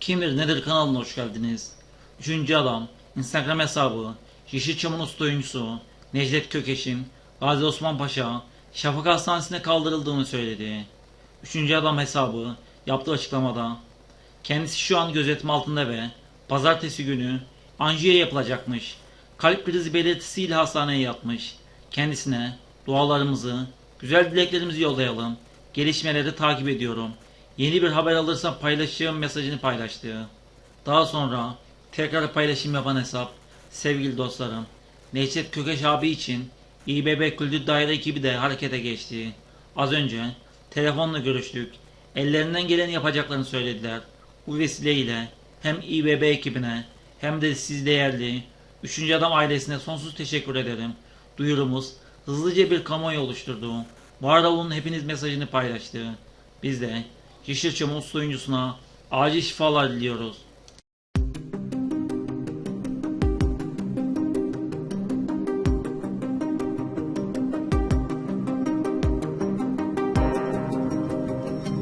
Kimdir Nedir kanalına hoş geldiniz. Üçüncü adam, Instagram hesabı, Yeşilçam'ın usta oyuncusu, Necdet Kökeş'in Gazi Osman Paşa, Şafak Hastanesi'ne kaldırıldığını söyledi. Üçüncü adam hesabı yaptığı açıklamada, kendisi şu an gözetim altında ve pazartesi günü anjiyo yapılacakmış. Kalp krizi belirtisiyle hastaneye yatmış. Kendisine dualarımızı, güzel dileklerimizi yollayalım. Gelişmeleri takip ediyorum. Yeni bir haber alırsam paylaşacağım mesajını paylaştı. Daha sonra tekrar paylaşım yapan hesap sevgili dostlarım Necdet Kökeş abi için İBB Kültür Daire ekibi de harekete geçti. Az önce telefonla görüştük. Ellerinden geleni yapacaklarını söylediler. Bu vesileyle hem İBB ekibine hem de siz değerli Üçüncü Adam ailesine sonsuz teşekkür ederim. Duyurumuz hızlıca bir kamuoyu oluşturdu. Var olun hepiniz mesajını paylaştı. Biz de Yeşilçam usta oyuncusuna acil şifalar diliyoruz.